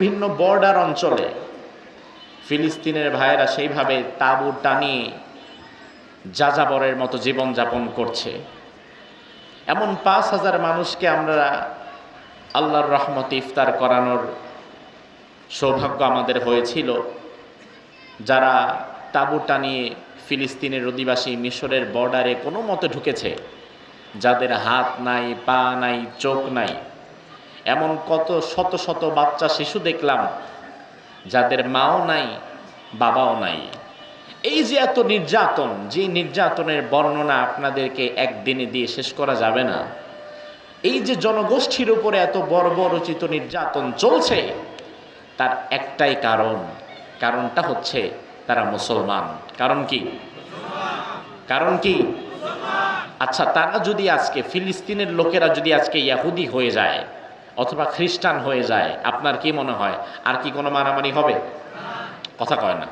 বিভিন্ন বর্ডার অঞ্চলে ফিলিস্তিনের ভাইয়েরা সেইভাবে তাঁবু টানিয়ে যাযাবরের মতো জীবনযাপন করছে। এমন পাঁচ হাজার মানুষকে আমরা আল্লাহর রহমতে ইফতার করানোর সৌভাগ্য আমাদের হয়েছিল, যারা তাঁবু টানিয়ে ফিলিস্তিনের অধিবাসী মিশরের বর্ডারে কোনো মতে ঢুকেছে, যাদের হাত নাই, পা নাই, চোখ নাই। এমন কত শত শত বাচ্চা শিশু দেখলাম, যাদের মাও নাই, বাবাও নাই। এই যে এত নির্যাতন, যে নির্যাতনের বর্ণনা আপনাদেরকে একদিনে দিয়ে শেষ করা যাবে না। এই যে জনগোষ্ঠীর উপরে এত বর্বরচিত নির্যাতন চলছে, তার একটাই কারণ, কারণটা হচ্ছে তারা মুসলমান। কারণ কি? কারণ কি? আচ্ছা তারা যদি আজকে ফিলিস্তিনের লোকেরা যদি আজকে ইয়াহুদি হয়ে যায় অথবা খ্রিস্টান হয়ে যায়, আপনার কি মনে হয়? আর কি কোনো মারামারি হবে? কথা কয় না।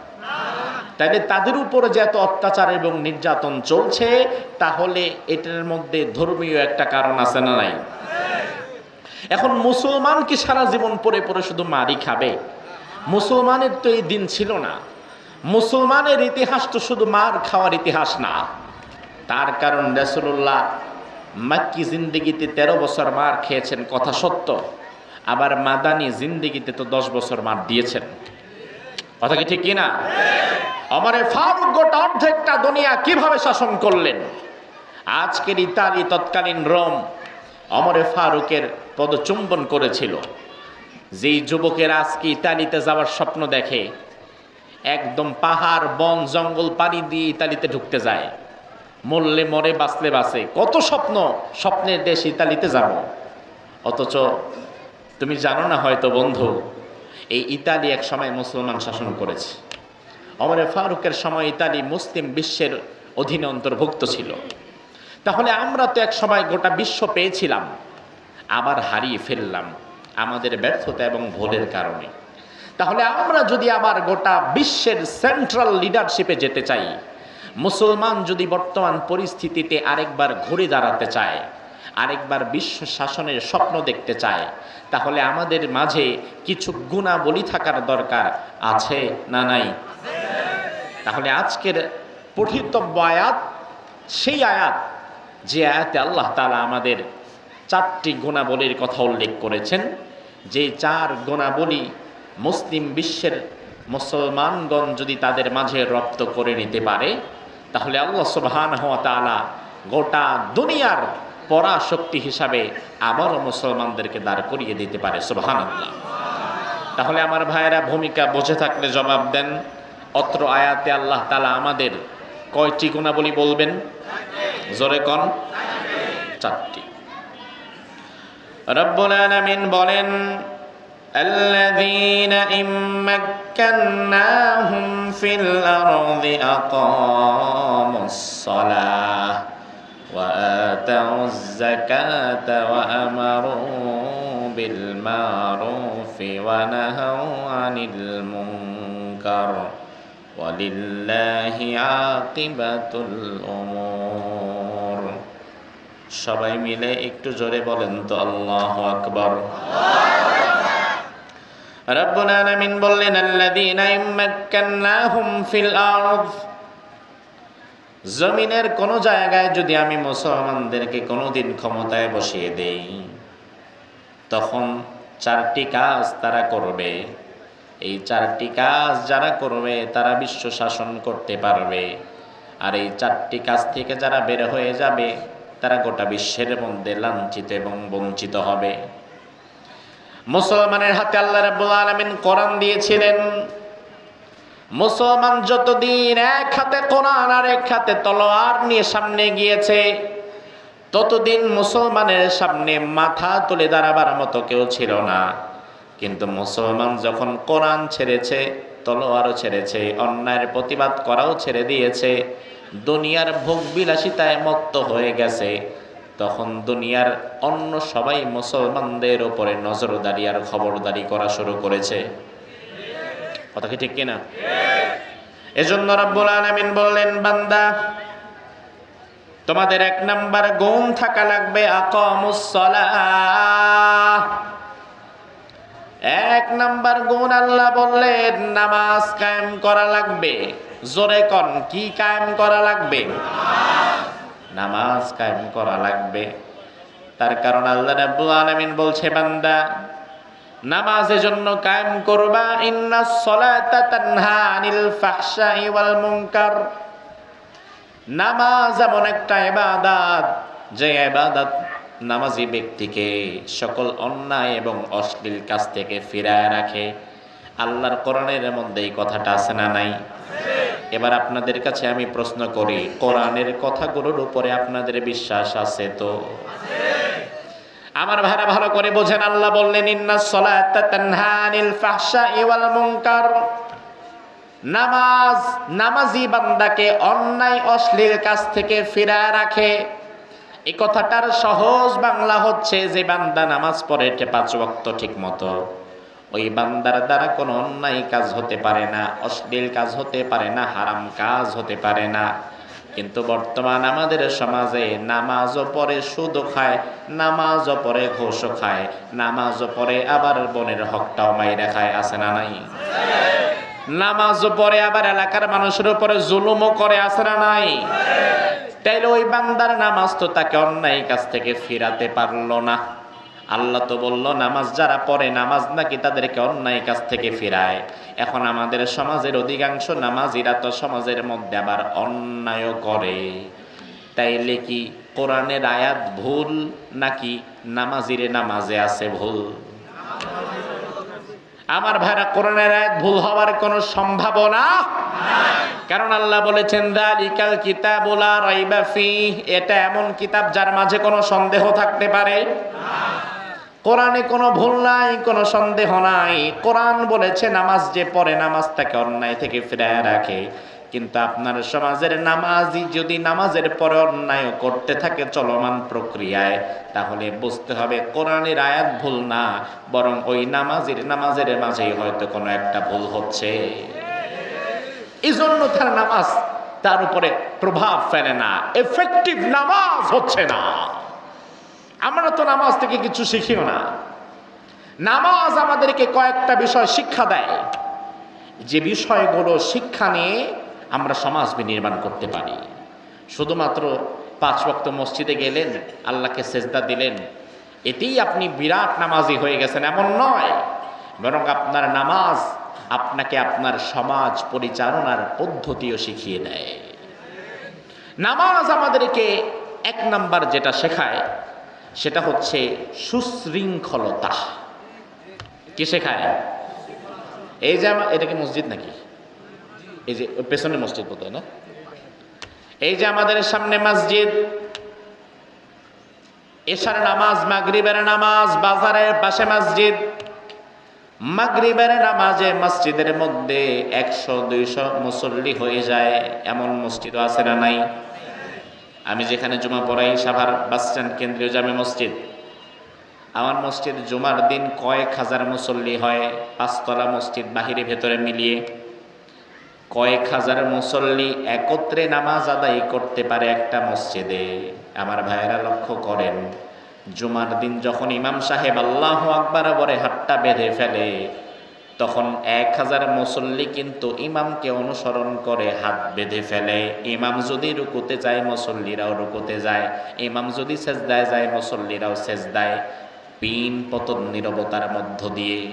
তাইলে তাদের উপরে যে এত অত্যাচার এবং নির্যাতন চলছে, তাহলে এটার মধ্যে ধর্মীয় একটা কারণ আছে না নাই? এখন মুসলমান কি সারা জীবন পরে পরে শুধু মারি খাবে? মুসলমানের তো এই দিন ছিল না। মুসলমানের ইতিহাস তো শুধু মার খাওয়ার ইতিহাস না। তার কারণ রাসূলুল্লাহ মাক্কি জিন্দিগিতে তেরো বছর মার খেয়েছেন, কথা সত্য। আবার মাদানি জিন্দিগিতে তো দশ বছর মার দিয়েছেন। কথা কি ঠিক কিনা? আমারে ফারুক গোটা অর্ধেকটা দুনিয়া কীভাবে শাসন করলেন? আজকের ইতালি তৎকালীন রোম অমরে ফারুকের পদচুম্বন করেছিল। যেই যুবকের আজকে ইতালিতে যাওয়ার স্বপ্ন দেখে, একদম পাহাড়, বন, জঙ্গল পানি দিয়ে ইতালিতে ঢুকতে যায়। মরলে মরে, বাঁচলে বাঁচে। কত স্বপ্ন স্বপ্নের দেশ ইতালিতে যাব অথচ তুমি জানো না হয়তো বন্ধু, এই ইতালি এক সময় মুসলমান শাসন করেছে। অমরে ফারুকের সময় ইতালি মুসলিম বিশ্বের অধীনে অন্তর্ভুক্ত ছিল। তাহলে আমরা তো এক সময় গোটা বিশ্ব পেয়েছিলাম, আবার হারিয়ে ফেললাম আমাদের ব্যর্থতা এবং ভুলের কারণে। তাহলে আমরা যদি আবার গোটা বিশ্বের সেন্ট্রাল লিডারশিপে যেতে চাই মুসলমান যদি বর্তমান পরিস্থিতিতে আরেকবার ঘুরে দাঁড়াতে চায়, আরেকবার বিশ্ব শাসনের স্বপ্ন দেখতে চায়, তাহলে আমাদের মাঝে কিছু গুণাবলী থাকার দরকার আছে না নাই? তাহলে আজকের পঠিতব্য আয়াত, সেই আয়াত, যে আয়াতে আল্লাহ তালা আমাদের চারটি গুণাবলীর কথা উল্লেখ করেছেন, যে চার গুণাবলী মুসলিম বিশ্বের মুসলমানগণ যদি তাদের মাঝে রপ্ত করে নিতে পারে তাহলে আল্লাহ সুবহান হওয়া তালা গোটা দুনিয়ার পরাশক্তি হিসাবে আবারও মুসলমানদেরকে দাঁড় করিয়ে দিতে পারে সুবহান আল্লাহ তাহলে আমার ভাইয়েরা, ভূমিকা বুঝে থাকলে জবাব দেন। অত্র আয়াতে আল্লাহ তালা আমাদের কয়টি গুণাবলী বলবেন? জোরে কন। চারটি। রব্বুল আলামিন বলেন الذين إن مكناهم في الأرض أقاموا الصلاة وآتوا الزكاة وأمروا بالمعروف ونهوا عن المنكر ولله عاقبة الأمور সবাই মিলে একটু জোরে বলেন তো আল্লাহ আকবর রব্বুল আলামিন বললেন, আল্লাযীনা ইম্মাক্কান্নাহুম ফিল জমিনের কোন জায়গায় যদি আমি মুসলমানদেরকে কোনোদিন ক্ষমতায় বসিয়ে দেই, তখন চারটি কাজ তারা করবে। এই চারটি কাজ যারা করবে, তারা বিশ্ব শাসন করতে পারবে। আর এই চারটি কাজ থেকে যারা বের হয়ে যাবে, তারা গোটা বিশ্বের মধ্যে লাঞ্ছিত এবং বঞ্চিত হবে। মুসলমানের হাতে আল্লাহ রাব্বুল আলামিন কোরআন দিয়েছিলেন, মুসলমান যতদিন এক হাতে কোরআন আর এক হাতে তলোয়ার নিয়ে সামনে গিয়েছে, ততদিন মুসলমানের সামনে মাথা তুলে দাঁড়াবার মতো কেউ ছিল না। কিন্তু মুসলমান যখন কোরআন ছেড়েছে, তলোয়ারও ছেড়েছে, অন্যায়ের প্রতিবাদ করাও ছেড়ে দিয়েছে, দুনিয়ার ভোগ বিলাসিতায় মত্ত হয়ে গেছে তখন দুনিয়ার অন্য সবাই মুসলমানদের ওপরে নজরদারি আর খবরদারি করা শুরু করেছে। কথা কি ঠিক কিনা? এজন্য রব্বুল আলামিন বললেন, বান্দা, তোমাদের এক নাম্বার গুণ থাকা লাগবে আকামুস সালাহ। এক নাম্বার গুণ আল্লাহ বললেন, নামাজ কায়েম করা লাগবে। জোরে কন, কি কায়েম করা লাগবে? নামাজ কায়েম করা লাগবে। তার কারণ আল্লাহ রাব্বুল আলামিন বলছে, বান্দা, নামাজের জন্য কায়েম করবা। ইন্না সলাতা তানহা আনিল ফাহশাই ওয়াল মুনকার। নামাজ এমন একটা ইবাদত, যে ইবাদত নামাজি ব্যক্তিকে সকল অন্যায় এবং অশ্লীল কাজ থেকে ফিরায় রাখে। আল্লাহর কোরআনের মধ্যে এই কথাটা আছে না নাই? এবার আপনাদের কাছে আমি প্রশ্ন করি, কোরআনের কথাগুলোর উপরে আপনাদের বিশ্বাস আছে তো? আমার ভাইরা ভালো করে বোঝেন, আল্লাহ বললেন, ইন্না সলাতা তানহা ফাহশাই ওয়াল মুনকার। নামাজ, নামাজি বান্দাকে অন্যায়, অশ্লীল কাজ থেকে ফিরায় রাখে। এই কথাটার সহজ বাংলা হচ্ছে যে বান্দা নামাজ পড়ে পাঁচ ওয়াক্ত ঠিক মতো ওই বান্দার দ্বারা কোনো অন্যায় কাজ হতে পারে না, অশ্লীল কাজ হতে পারে না, হারাম কাজ হতে পারে না। কিন্তু বর্তমান আমাদের সমাজে নামাজও পরে সুদও খায়, নামাজও পরে ঘোষও খায়, নামাজও পরে আবার বোনের হকটাও মাইরা খায়, আছে না নাই? নামাজও পরে আবার এলাকার মানুষের উপরে জুলুমও করে, আছে না নাই? তাইলে ওই বান্দার নামাজ তো তাকে অন্যায় কাছ থেকে ফিরাতে পারল না। আল্লাহ তো বলল, নামাজ যারা পড়ে, নামাজ নাকি তাদেরকে অন্যায় কাছ থেকে ফিরায়? এখন আমাদের সমাজের অধিকাংশ নামাজিরা তো সমাজের মধ্যে আবার অন্যায় করে। তাইলে কি কোরআনের আয়াত ভুল নাকি নামাজিরে নামাজে আছে ভুল? আমার ভাইরা, কোরআনের আয়াত ভুল হওয়ার কোনো সম্ভাবনা কারণ আল্লাহ বলেছেন, দালিকাল কিতাবুলা রাইবা ফি এটা এমন কিতাব যার মাঝে কোনো সন্দেহ থাকতে পারে? কোরআনে কোনো ভুল নাই, কোনো সন্দেহ নাই। কোরআন বলেছে, নামাজ যে পড়ে, নামাজ তাকে অন্যায় থেকে ফিরায় রাখে। কিন্তু আপনার সমাজের নামাজই যদি নামাজের পরে অন্যায় করতে থাকে চলমান প্রক্রিয়ায়, তাহলে বুঝতে হবে কোরআনের আয়াত ভুল না, বরং ওই নামাজের নামাজের মাঝেই হয়তো কোনো একটা ভুল হচ্ছে। এই জন্য তার নামাজ তার উপরে প্রভাব ফেলে না এফেক্টিভ নামাজ হচ্ছে না। আমরা তো নামাজ থেকে কিছু শিখিও না। নামাজ আমাদেরকে কয়েকটা বিষয় শিক্ষা দেয়। যে বিষয়গুলো শিক্ষা নিয়ে আমরা সমাজ নির্মাণ করতে পারি। শুধুমাত্র পাঁচ ওয়াক্ত মসজিদে গেলেন, আল্লাহকে সেজদা দিলেন, এতেই আপনি বিরাট নামাজি হয়ে গেছেন, এমন নয়। বরং আপনার নামাজ আপনাকে আপনার সমাজ পরিচালনার পদ্ধতিও শিখিয়ে দেয়। নামাজ আমাদেরকে এক নাম্বার যেটা শেখায় সেটা হচ্ছে সুশৃঙ্খলতা। কি শেখায়? এই যে এটা কি মসজিদ নাকি? এই যে পেছনে মসজিদ বোধ না? এই যে আমাদের সামনে মসজিদ। এশার নামাজ, মাগরিবের নামাজ, বাজারের পাশে মসজিদ। মাগরিবের নামাজে মসজিদের মধ্যে একশো, দুইশো মুসল্লি হয়ে যায়। এমন মসজিদও আছে না নাই? আমি যেখানে জুমা পড়াই, সাভার বাস স্ট্যান্ড, কেন্দ্রীয় জামে মসজিদ। আমার মসজিদ জুমার দিন কয়েক হাজার মুসল্লি হয়, পাঁচতলা মসজিদ বাহিরে ভেতরে মিলিয়ে। কয়েক হাজার মুসল্লি একত্রে নামাজ আদায় করতে পারে একটা মসজিদে। আমার ভাইয়েরা লক্ষ্য করেন, জুমার দিন যখন ইমাম সাহেব আল্লাহ আকবার বলে হাতটা বেঁধে ফেলে তখন এক হাজার মুসল্লি কিন্তু ইমামকে অনুসরণ করে হাত বেঁধে ফেলে। ইমাম যদি রুকুতে যায়, মুসল্লিরাও রুকুতে যায়। ইমাম যদি সেজদায় যায়, মুসল্লিরাও সেজদায়। পিন পতন নিরবতার মধ্য দিয়ে।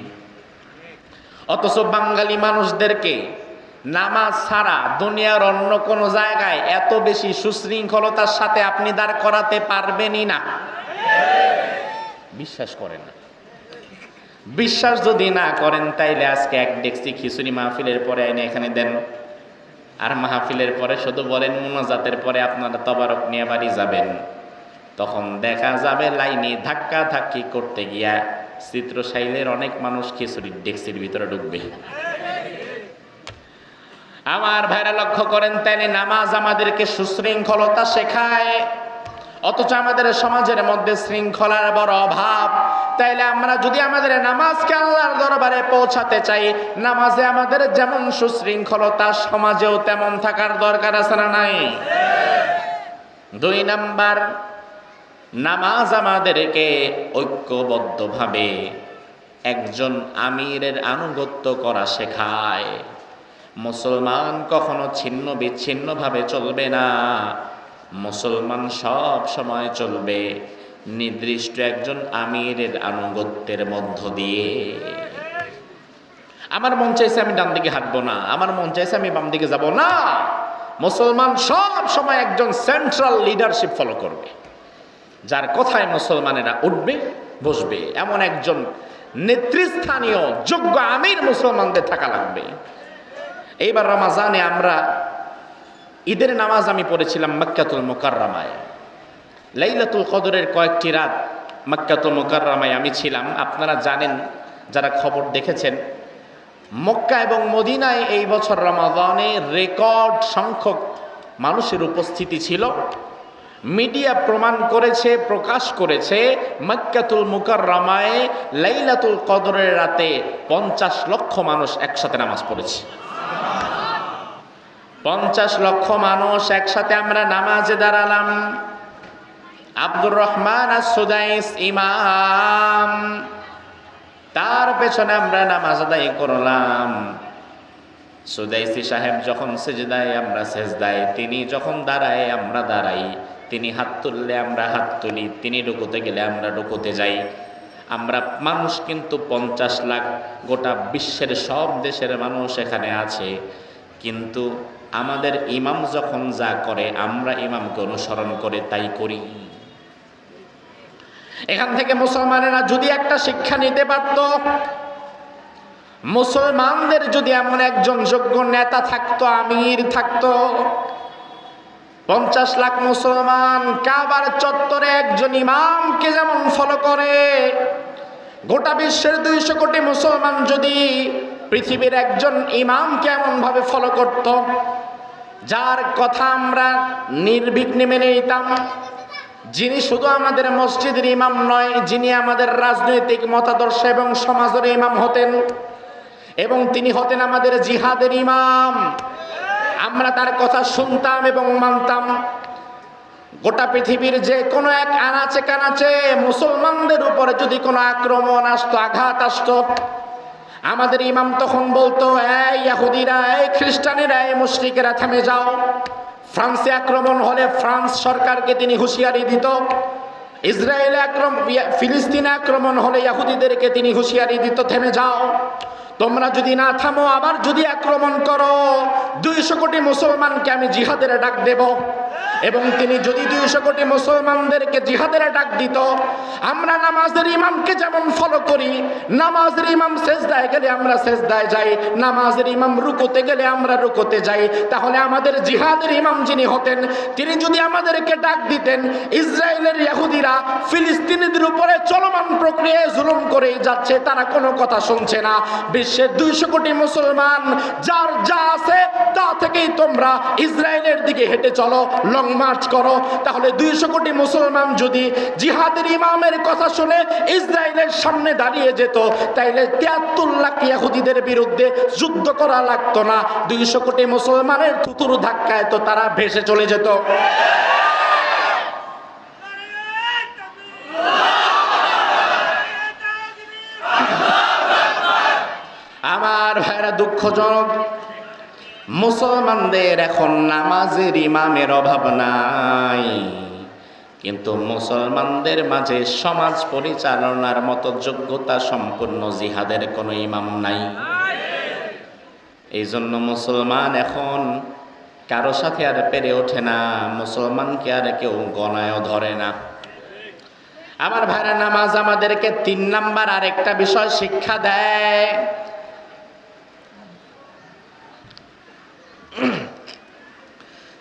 অথচ বাঙালি মানুষদেরকে নামাজ ছাড়া দুনিয়ার অন্য কোনো জায়গায় এত বেশি সুশৃঙ্খলতার সাথে আপনি দাঁড় করাতে পারবেনই না। বিশ্বাস করেন না। বিশ্বাস যদি না করেন, তাইলে আজকে এক ডেক্সি খিচুড়ি মাহফিলের পরে আইনে এখানে দেন। আর মাহফিলের পরে শুধু বলেন মোনাজাতের পরে আপনারা তবারক নিয়ে বাড়ি যাবেন। তখন দেখা যাবে লাইনে ধাক্কা ধাক্কি করতে গিয়া চিত্রশাইলের অনেক মানুষ খিচুড়ির ডেক্সির ভিতরে ঢুকবে। আমার ভাইরা লক্ষ্য করেন, তাইলে নামাজ আমাদেরকে সুশৃঙ্খলতা শেখায়। অথচ আমাদের সমাজের মধ্যে শৃঙ্খলার বড় অভাব। তাইলে আমরা যদি আমাদের নামাজকে আল্লাহর দরবারে পৌঁছাতে চাই, নামাজে আমাদের যেমন সুশৃঙ্খলতা, সমাজেও তেমন থাকার দরকার আছে না নাই? দুই নাম্বার, নামাজ আমাদেরকে ঐক্যবদ্ধভাবে একজন আমিরের আনুগত্য করা শেখায়। মুসলমান কখনো ছিন্ন বিচ্ছিন্নভাবে চলবে না, মুসলমান সব সময় চলবে। নির্দিষ্ট একজন আমিরের আনুগত্যের মধ্য দিয়ে। আমার মন চাইছে আমি ডান দিকে হাঁটবো না, আমার মন চাইছে আমি বাম দিকে যাব না। মুসলমান সব সময় একজন সেন্ট্রাল লিডারশিপ ফলো করবে। যার কথায় মুসলমানেরা উঠবে, বসবে। এমন একজন নেতৃস্থানীয়, যোগ্য আমির মুসলমানদের থাকা লাগবে। এইবার রমাজানে আমরা ঈদের নামাজ আমি পড়েছিলাম মক্কাতুল মোকাররমায়। লাইলাতুল কদরের কয়েকটি রাত মক্কাতুল মোকাররমায় আমি ছিলাম। আপনারা জানেন, যারা খবর দেখেছেন, মক্কা এবং মদিনায় এই বছর রমাদানে রেকর্ড সংখ্যক মানুষের উপস্থিতি ছিল। মিডিয়া প্রমাণ করেছে, প্রকাশ করেছে, মক্কাতুল মুকাররমায় লাইলাতুল কদরের রাতে পঞ্চাশ লক্ষ মানুষ একসাথে নামাজ পড়েছে। পঞ্চাশ লক্ষ মানুষ একসাথে আমরা নামাজে দাঁড়ালাম। আব্দুর রহমান সুদাইস ইমাম। তার পেছনে আমরা নামাজ আদায় করলাম। সুদাইসি সাহেব যখন সেজদায়, আমরা সেজদায়, তিনি যখন দাঁড়ায়, আমরা দাঁড়াই। তিনি হাত তুললে আমরা হাত তুলি, তিনি রুকুতে গেলে আমরা রুকুতে যাই। আমরা মানুষ কিন্তু পঞ্চাশ লাখ গোটা বিশ্বের সব দেশের মানুষ এখানে আছে। কিন্তু আমাদের ইমাম যখন যা করে, আমরা ইমামকে অনুসরণ করে তাই করি। এখান থেকে মুসলমানেরা যদি একটা শিক্ষা নিতে পারত, মুসলমানদের যদি এমন একজন যোগ্য নেতা থাকতো, আমির থাকতো, পঞ্চাশ লাখ মুসলমান কাবার চত্বরে একজন ইমামকে যেমন ফলো করে, গোটা বিশ্বের দুইশো কোটি মুসলমান যদি পৃথিবীর একজন ইমামকে এমনভাবে ফলো করত, যার কথা আমরা নির্বিঘ্নে মেনে নিতাম। যিনি শুধু আমাদের মসজিদের ইমাম নয়, যিনি আমাদের রাজনৈতিক মতাদর্শ এবং সমাজের ইমাম হতেন এবং তিনি হতেন আমাদের জিহাদের ইমাম। আমরা তার কথা শুনতাম এবং মানতাম। গোটা পৃথিবীর যে কোনো এক আনাচে কানাচে মুসলমানদের উপরে যদি কোনো আক্রমণ আসতো, আঘাত আসতো, আমাদের ইমাম তখন বলতো, এই ইয়াহুদিরা, এই খ্রিস্টানেরা, এই মুশরিকেরা, থেমে যাও। ফ্রান্সে আক্রমণ হলে ফ্রান্স সরকারকে তিনি হুঁশিয়ারি দিত। ইসরায়েলে ফিলিস্তিনে আক্রমণ হলে ইয়াহুদিদেরকে তিনি হুঁশিয়ারি দিত, থেমে যাও। তোমরা যদি না থামো, আবার যদি আক্রমণ করো, দুইশো কোটি মুসলমানকে আমি জিহাদের ডাক দেব। এবং তিনি যদি দুইশো কোটি মুসলমানদেরকে জিহাদের ডাক দিত, আমরা নামাজের ইমামকে যেমন ফলো করি, নামাজের ইমাম সেজদায় গেলে আমরা সেজদায় যাই, নামাজের ইমাম রুকুতে গেলে আমরা রুকুতে যাই। তাহলে আমাদের জিহাদের ইমাম যিনি হতেন, তিনি যদি আমাদেরকে ডাক দিতেন, ইসরায়েলের ইয়াহুদিরা ফিলিস্তিনিদের উপরে চলমান প্রক্রিয়ায় জুলুম করে যাচ্ছে, তারা কোনো কথা শুনছে না। বিশ্বের দুইশো কোটি মুসলমান, যার যা আছে তা থেকেই তোমরা ইসরায়েলের দিকে হেঁটে চলো লং মার্চ করো, তাহলে দুইশো কোটি মুসলমান যদি জিহাদের ইমামের কথা শুনে ইসরায়েলের সামনে দাঁড়িয়ে যেত, তাইলে তিয়াত্তর লাখ ইয়াহুদিদের বিরুদ্ধে যুদ্ধ করা লাগতো না। দুইশো কোটি মুসলমানের থুতুর ধাক্কায় তো তারা ভেসে চলে যেত। আমার ভাইরা দুঃখজনক মুসলমানদের এখন নামাজের ইমামের অভাব নাই। কিন্তু মুসলমানদের মাঝে সমাজ পরিচালনার মতো যোগ্যতা সম্পূর্ণ জিহাদের কোনো ইমাম নাই। এই জন্য মুসলমান এখন কারও সাথে আর পেরে ওঠে না, মুসলমানকে আর কেউ গণায়ও ধরে না। আমার ভাইরা, নামাজ আমাদেরকে তিন নাম্বার আরেকটা বিষয় শিক্ষা দেয়।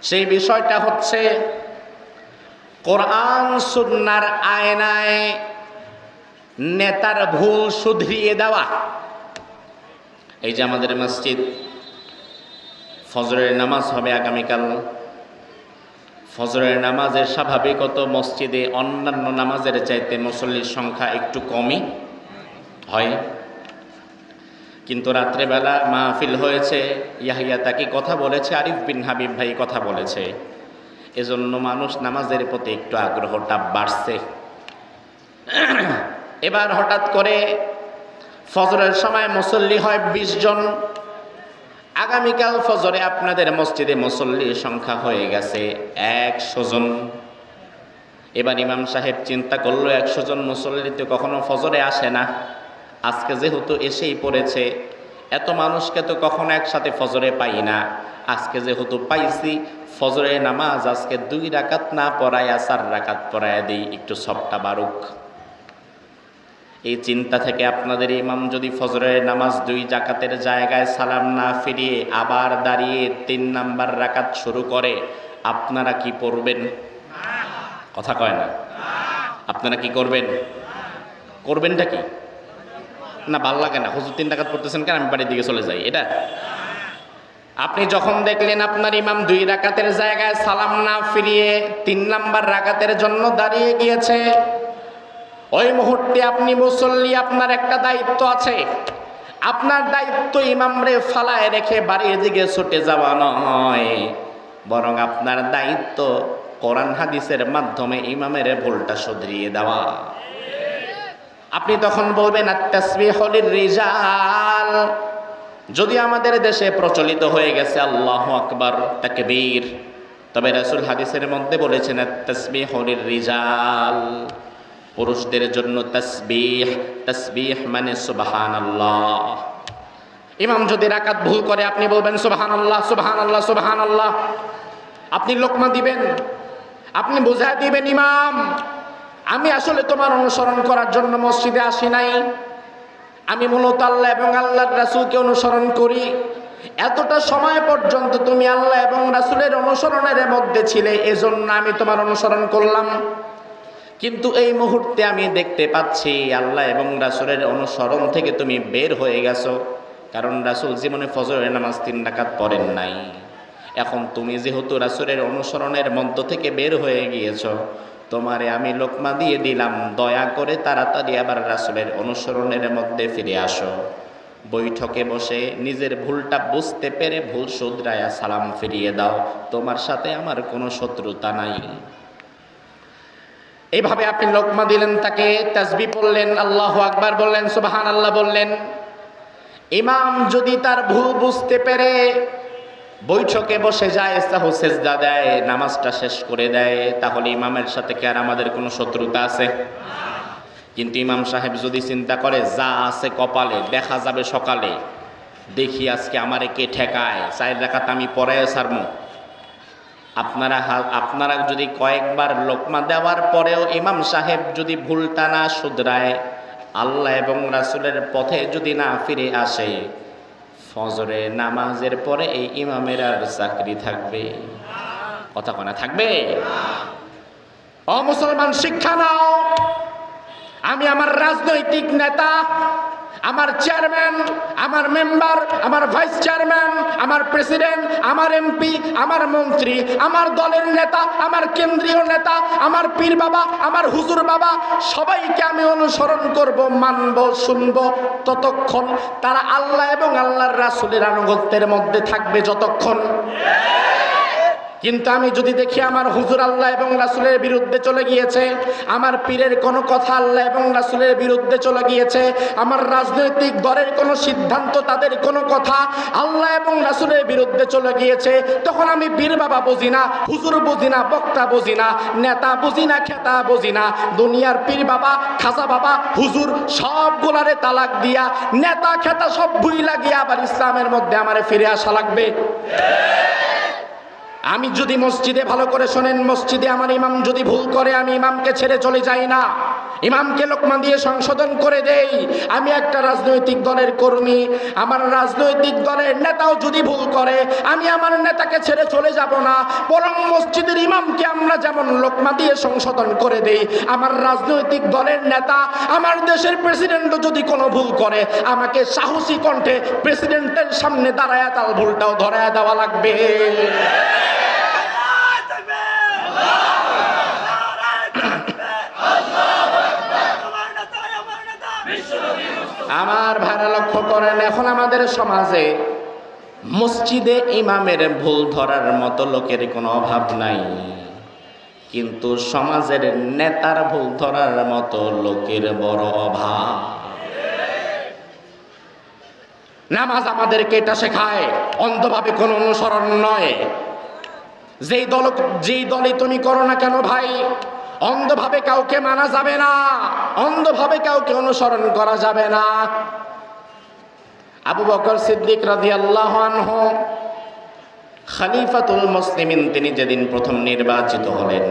সেই বিষয়টা হচ্ছে, কোরআন সুন্নার আয়নায় নেতার ভুল শুধরিয়ে দেওয়া। এই যে আমাদের মসজিদ, ফজরের নামাজ হবে আগামীকাল। ফজরের নামাজের স্বাভাবিকত মসজিদে অন্যান্য নামাজের চাইতে মুসল্লির সংখ্যা একটু কমই হয়। কিন্তু রাত্রেবেলা মাহফিল হয়েছে। ইয়াহিয়া তাকে কথা বলেছে, আরিফ বিন হাবিব ভাই কথা বলেছে। এজন্য মানুষ নামাজের প্রতি একটু আগ্রহটা বাড়ছে। এবার হঠাৎ করে ফজরের সময় মুসল্লি হয় বিশ জন। আগামীকাল ফজরে আপনাদের মসজিদে মুসল্লির সংখ্যা হয়ে গেছে একশো জন। এবার ইমাম সাহেব চিন্তা করল, একশো জন মুসল্লি তো কখনো ফজরে আসে না। আজকে যেহেতু এসেই পড়েছে, এত মানুষকে তো কখনো একসাথে ফজরে পাই না। আজকে যেহেতু পাইছি ফজরের নামাজ আজকে দুই রাকাত না পড়ায় চার রাকাত পড়ায় দিই, একটু সবটা বারুক এই চিন্তা থেকে আপনাদের ইমাম যদি ফজরের নামাজ দুই জাকাতের জায়গায় সালাম না ফিরিয়ে আবার দাঁড়িয়ে তিন নাম্বার রাকাত শুরু করে, আপনারা কি পড়বেন? কথা কয় না। আপনারা কি করবেন? করবেনটা কি? না, ভালো লাগে না। হুজুর তিন রাকাত পড়তেছেন কেন? আমি বাড়ির দিকে চলে যাই। এটা আপনি যখন দেখলেন আপনার ইমাম দুই রাকাতের জায়গায় সালাম না ফিরিয়ে তিন নাম্বার রাকাতের জন্য দাঁড়িয়ে গিয়েছে, ওই মুহূর্তে আপনি মুসল্লি, আপনার একটা দায়িত্ব আছে। আপনার দায়িত্ব ইমামরে ফালায় রেখে বাড়ির দিকে ছুটে যাওয়া নয়। বরং আপনার দায়িত্ব কোরআন হাদিসের মাধ্যমে ইমামের ভুলটা শুধরিয়ে দেওয়া। আপনি তখন বলবেন রিজাল যদি আমাদের দেশে প্রচলিত হয়ে গেছে, আল্লাহ আকবার, তাকবীর, তবে রাসূল হাদিসের মধ্যে বলেছেন আত্তাসবি হলির রিজাল পুরুষদের জন্য তসবিহ তসবিহ মানে সুবাহান আল্লাহ ইমাম যদি রাকাত ভুল করে, আপনি বলবেন সুবাহান আল্লাহ সুবাহান আল্লাহ সুবাহান আল্লাহ আপনি লোকমা দিবেন, আপনি বোঝায় দিবেন ইমাম। আমি আসলে তোমার অনুসরণ করার জন্য মসজিদে আসি নাই। আমি মূলত আল্লাহ এবং আল্লাহর রাসুলকে অনুসরণ করি। এতটা সময় পর্যন্ত তুমি আল্লাহ এবং রাসুলের অনুসরণের মধ্যে ছিলে, এজন্য আমি তোমার অনুসরণ করলাম। কিন্তু এই মুহূর্তে আমি দেখতে পাচ্ছি আল্লাহ এবং রাসুলের অনুসরণ থেকে তুমি বের হয়ে গেছো, কারণ রাসুল জীবনে ফজরের নামাজ তিন ডাকাত পড়েন নাই। এখন তুমি যেহেতু রাসুলের অনুসরণের মধ্য থেকে বের হয়ে গিয়েছো তোমারে আমি লোকমা দিয়ে দিলাম, দয়া করে তাড়াতাড়ি আবার রাসুলের অনুসরণের মধ্যে ফিরে আসো। বৈঠকে বসে নিজের ভুলটা বুঝতে পেরে ভুল শুধরায়া সালাম ফিরিয়ে দাও, তোমার সাথে আমার কোনো শত্রুতা নাই। এইভাবে আপনি লোকমা দিলেন, তাকে তাসবি পড়লেন, আল্লাহ আকবার বললেন সুবাহান আল্লাহ বললেন, ইমাম যদি তার ভুল বুঝতে পেরে বৈঠকে বসে যায় সাহু সেজদা দেয়, নামাজটা শেষ করে দেয়। তাহলে ইমামের সাথে কি আর আমাদের কোনো শত্রুতা আছে? কিন্তু ইমাম সাহেব যদি চিন্তা করে, যা আছে কপালে, দেখা যাবে সকালে, দেখি আজকে আমারে কে ঠেকায় চায়ের রাখাত আমি পরে সারমু আপনারা আপনারা যদি কয়েকবার লোকমা দেওয়ার পরেও ইমাম সাহেব যদি ভুলটা না শুধরায়, আল্লাহ এবং রাসুলের পথে যদি না ফিরে আসে ফজরে নামাজের পরে এই ইমামের আর চাকরি থাকবে। কথা কনা থাকবে? অমুসলমান মুসলমান, শিক্ষা নাও। আমি আমার রাজনৈতিক নেতা আমার চেয়ারম্যান আমার মেম্বার আমার ভাইস চেয়ারম্যান আমার প্রেসিডেন্ট আমার এমপি আমার মন্ত্রী, আমার দলের নেতা, আমার কেন্দ্রীয় নেতা, আমার পীর বাবা, আমার হুজুর বাবা, সবাইকে আমি অনুসরণ করব, মানব, শুনব ততক্ষণ। তারা আল্লাহ এবং আল্লাহর রাসুলের আনুগত্যের মধ্যে থাকবে যতক্ষণ। কিন্তু আমি যদি দেখি আমার হুজুর আল্লাহ এবং রাসুলের বিরুদ্ধে চলে গিয়েছে, আমার পীরের কোনো কথা আল্লাহ এবং রাসুলের বিরুদ্ধে চলে গিয়েছে, আমার রাজনৈতিক দলের কোনো সিদ্ধান্ত, তাদের কোনো কথা আল্লাহ এবং রাসুলের বিরুদ্ধে চলে গিয়েছে, তখন আমি পীর বাবা বুঝি না, হুজুর বুঝি না, বক্তা বুঝি না, নেতা বুঝি না, খেতা বুঝি না, দুনিয়ার পীর বাবা, খাজা বাবা, হুজুর সবগুলারে তালাক দিয়া, নেতা, খেতা সব ভুই লাগিয়া আবার ইসলামের মধ্যে আমারে ফিরে আসা লাগবে। আমি যদি মসজিদে ভালো করে শোনেন, মসজিদে আমার ইমাম যদি ভুল করে, আমি ইমামকে ছেড়ে চলে যাই না। ইমামকে লোকমা দিয়ে সংশোধন করে দেই। আমি একটা রাজনৈতিক দলের কর্মী, আমার রাজনৈতিক দলের নেতাও যদি ভুল করে, আমি আমার নেতাকে ছেড়ে চলে যাব না। বরং মসজিদের ইমামকে আমরা যেমন লোকমা দিয়ে সংশোধন করে দেই, আমার রাজনৈতিক দলের নেতা, আমার দেশের প্রেসিডেন্টও যদি কোনো ভুল করে, আমাকে সাহসী কণ্ঠে প্রেসিডেন্টের সামনে দাঁড়ায় তার ভুলটাও ধরায় দেওয়া লাগবে। আমার ভাড়া লক্ষ্য করেন, এখন আমাদের সমাজে মসজিদে ইমামের ভুল ধরার মতো লোকের কোনো অভাব নাই। কিন্তু সমাজের নেতার ভুল ধরার মতো লোকের বড় অভাব। নামাজ আমাদেরকে এটা শেখায়, অন্ধভাবে কোনো অনুসরণ নয়। যেই দল যেই দলে তুমি করো না কেন ভাই অন্ধভাবে কাউকে মানা যাবে না। অন্ধভাবে কাউকে অনুসরণ করা যাবে না। আবু বকর সিদ্দিক রাজি আল্লাহ খালিফাতুল মুসলিমিন তিনি যেদিন প্রথম নির্বাচিত হলেন।